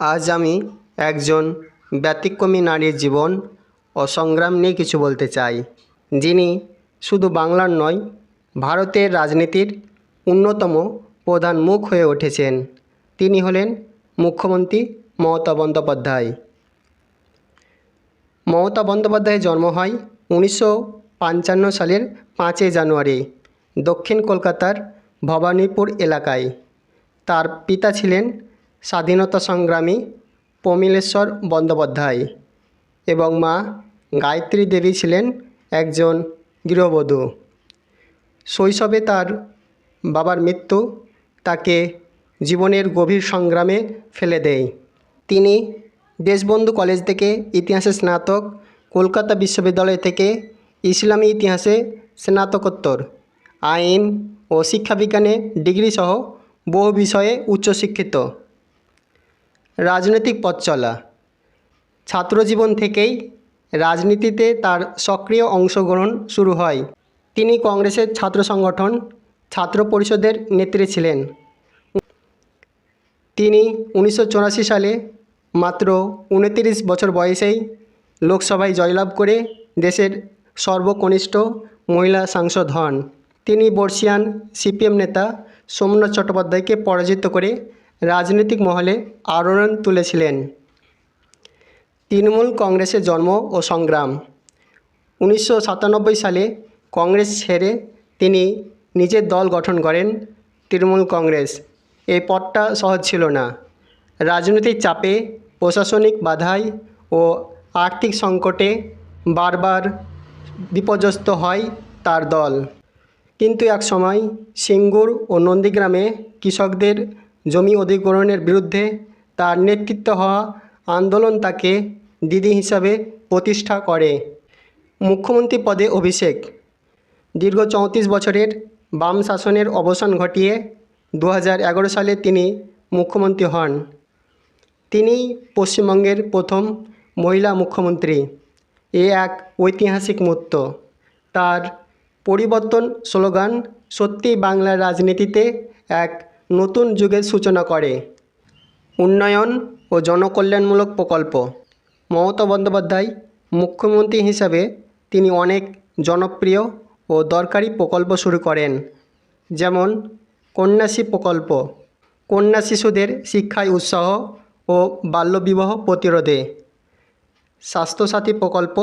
আজ আমি একজন ব্যতিক্রমী নারীর জীবন ও সংগ্রাম নিয়ে কিছু বলতে চাই, যিনি শুধু বাংলার নয়, ভারতের রাজনীতির অন্যতম প্রধান মুখ হয়ে উঠেছেন। তিনি হলেন মুখ্যমন্ত্রী মমতা বন্দ্যোপাধ্যায়। মমতা বন্দ্যোপাধ্যায়ের জন্ম হয় উনিশশো পঞ্চান্ন সালের পাঁচই জানুয়ারি, দক্ষিণ কলকাতার ভবানীপুর এলাকায়। তার পিতা ছিলেন স্বাধীনতা সংগ্রামী প্রমিলেশ্বর বন্দ্যোপাধ্যায় এবং মা গায়ত্রী দেবী ছিলেন একজন গৃহবধূ। শৈশবে তার বাবার মৃত্যু তাকে জীবনের গভীর সংগ্রামে ফেলে দেয়। তিনি দেশবন্ধু কলেজ থেকে ইতিহাসে স্নাতক, কলকাতা বিশ্ববিদ্যালয় থেকে ইসলামী ইতিহাসে স্নাতকোত্তর, আইন ও শিক্ষাবিজ্ঞানে ডিগ্রি সহ বহু বিষয়ে উচ্চশিক্ষিত। রাজনৈতিক পথ চলা। ছাত্রজীবন থেকেই রাজনীতিতে তার সক্রিয় অংশগ্রহণ শুরু হয়। তিনি কংগ্রেসের ছাত্র সংগঠন, ছাত্র পরিষদের নেত্রী ছিলেন। তিনি উনিশশো চুরাশি সালে মাত্র উনতিরিশ বছর বয়সেই লোকসভায় জয়লাভ করে দেশের সর্বকনিষ্ঠ মহিলা সাংসদ হন। তিনি বর্ষিয়ান সিপিএম নেতা সোমনাথ চট্টোপাধ্যায়কে পরাজিত করে রাজনৈতিক মহলে আলোড়ন তুলেছিলেন। তৃণমূল কংগ্রেসের জন্ম ও সংগ্রাম। উনিশশো সাতানব্বই সালে কংগ্রেস ছেড়ে তিনি নিজের দল গঠন করেন তৃণমূল কংগ্রেস। এই পথটা সহজ ছিল না। রাজনৈতিক চাপে প্রশাসনিক বাধায় ও আর্থিক সংকটে বারবার বিপর্যস্ত হয় তার দল। কিন্তু এক সময় সিঙ্গুর ও নন্দীগ্রামে কৃষকদের জমি অধিগ্রহণের বিরুদ্ধে তার নেতৃত্ব হওয়া আন্দোলন তাকে দিদি হিসাবে প্রতিষ্ঠা করে। মুখ্যমন্ত্রী পদে অভিষেক। দীর্ঘ চৌত্রিশ বছরের বাম শাসনের অবসান ঘটিয়ে দু হাজার এগারো সালে তিনি মুখ্যমন্ত্রী হন। তিনি পশ্চিমবঙ্গের প্রথম মহিলা মুখ্যমন্ত্রী। এ এক ঐতিহাসিক মুহূর্ত। তার পরিবর্তন স্লোগান সত্যি বাংলার রাজনীতিতে এক নতুন যুগের সূচনা করে। উন্নয়ন ও জনকল্যাণমূলক প্রকল্প। মমতা বন্দ্যোপাধ্যায় মুখ্যমন্ত্রী হিসাবে তিনি অনেক জনপ্রিয় ও দরকারি প্রকল্প শুরু করেন। যেমন কন্যাশ্রী প্রকল্প। কন্যা শিশুদের শিক্ষায় উৎসাহ ও বাল্যবিবাহ প্রতিরোধে। স্বাস্থ্যসাথী প্রকল্প।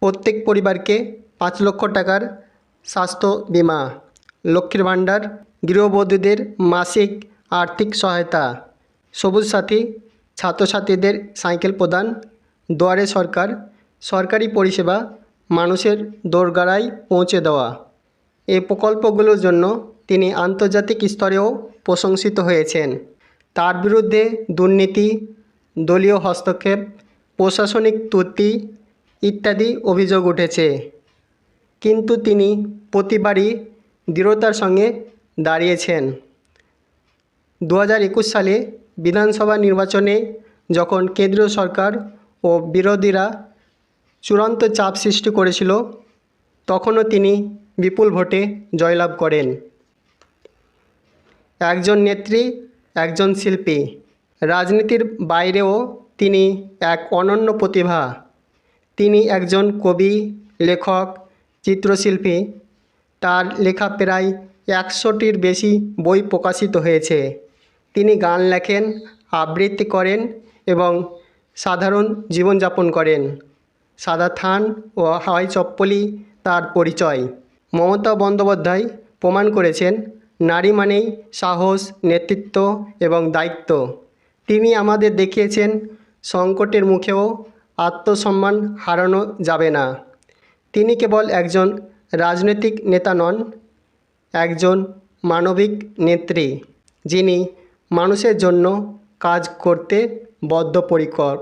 প্রত্যেক পরিবারকে পাঁচ লক্ষ টাকার স্বাস্থ্য বিমা। লক্ষ্মীর ভাণ্ডার, গৃহবধূদের মাসিক আর্থিক সহায়তা, সবুজ সাথী, ছাত্রছাত্রীদের সাইকেল প্রদান, দুয়ারে সরকার, সরকারি পরিষেবা, মানুষের দোরগোড়ায় পৌঁছে দেওয়া। এই প্রকল্পগুলোর জন্য তিনি আন্তর্জাতিক স্তরেও প্রশংসিত হয়েছেন। তার বিরুদ্ধে দুর্নীতি, দলীয় হস্তক্ষেপ, প্রশাসনিক ত্রুটি ইত্যাদি অভিযোগ উঠেছে। কিন্তু তিনি প্রতিবারই দৃঢ়তার সঙ্গে দাঁড়িয়েছেন। দু একুশ সালে বিধানসভা নির্বাচনে যখন কেন্দ্রীয় সরকার ও বিরোধীরা চূড়ান্ত চাপ সৃষ্টি করেছিল, তখনও তিনি বিপুল ভোটে জয়লাভ করেন। একজন নেত্রী, একজন শিল্পী, রাজনীতির বাইরেও তিনি এক অনন্য প্রতিভা। তিনি একজন কবি, লেখক, চিত্রশিল্পী তার লেখা প্রায় একশোটির বেশি বই প্রকাশিত হয়েছে। তিনি গান লেখেন, আবৃত্তি করেন এবং সাধারণ জীবনযাপন করেন। সাদা থান ও হাওয়াই চপ্পলই তার পরিচয়। মমতা বন্দ্যোপাধ্যায় প্রমাণ করেছেন, নারী মানেই সাহস, নেতৃত্ব এবং দায়িত্ব। তিনি আমাদের দেখিয়েছেন, সংকটের মুখেও আত্মসম্মান হারানো যাবে না। তিনি কেবল একজন রাজনৈতিক নেতা নন একজন মানবিক নেত্রী যিনি মানুষের জন্য কাজ করতে বদ্ধপরিকর।